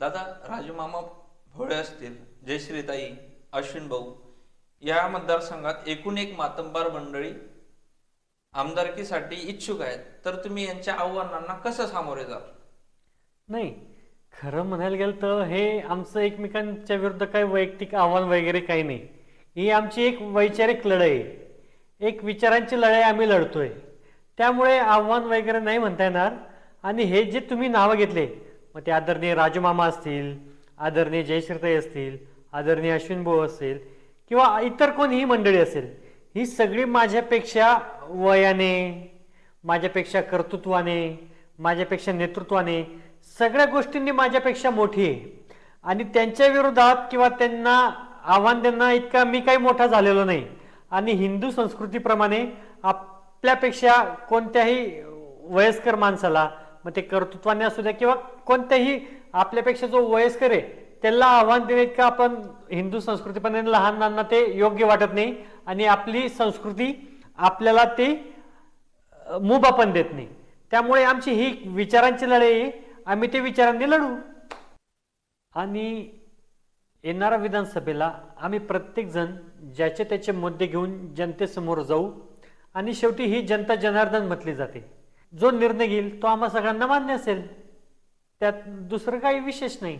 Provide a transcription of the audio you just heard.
दादा राजू मामा भोळे असतील जयश्रीताई अश्विन भाऊ या मतदारसंघात एकूण एक मातंबार मंडळी आमदारकीसाठी इच्छुक आहेत. तर तुम्ही यांच्या आव्हानांना कसं सामोरे जाल? नाही खरं म्हणायला गेलं तर हे आमचं एकमेकांच्या विरुद्ध काही वैयक्तिक आव्हान वगैरे काही नाही. ही आमची एक वैचारिक लढाई आहे. एक विचारांची लढाई आम्ही लढतोय. त्यामुळे आव्हान वगैरे नाही म्हणता येणार. आणि हे जे तुम्ही नावं घेतले मग ते आदरणीय राजमामा असतील आदरणीय जयश्रीताई असतील आदरणीय अश्विन भाऊ असतील किंवा इतर कोणीही मंडळी असेल ही सगळी माझ्यापेक्षा वयाने माझ्यापेक्षा कर्तृत्वाने माझ्यापेक्षा नेतृत्वाने सगळ्या गोष्टींनी माझ्यापेक्षा मोठी आहे. आणि त्यांच्या विरोधात किंवा त्यांना आव्हान देणं इतका मी काही मोठा झालेलो नाही. आणि हिंदू संस्कृतीप्रमाणे आपल्यापेक्षा कोणत्याही वयस्कर माणसाला मग ते कर्तृत्वाने असू द्या किंवा कोणत्याही आपल्यापेक्षा जो वयस्कर आहे त्याला आव्हान देणे इतकं आपण हिंदू संस्कृतीपणे लहानांना ते योग्य वाटत नाही आणि आपली संस्कृती आपल्याला ते अ, मुभा पण देत नाही. त्यामुळे आमची ही विचारांची लढाई आहे आम्ही ते विचारांनी लढू. आणि येणाऱ्या विधानसभेला आम्ही प्रत्येकजण ज्याचे त्याचे मुद्दे घेऊन जनतेसमोर जाऊ आणि शेवटी ही जनता जनार्दन म्हटली जाते. जो निर्णय घेईल तो आम्हा सगळ्यांना मान्य असेल. त्यात दुसरं काही विशेष नाही.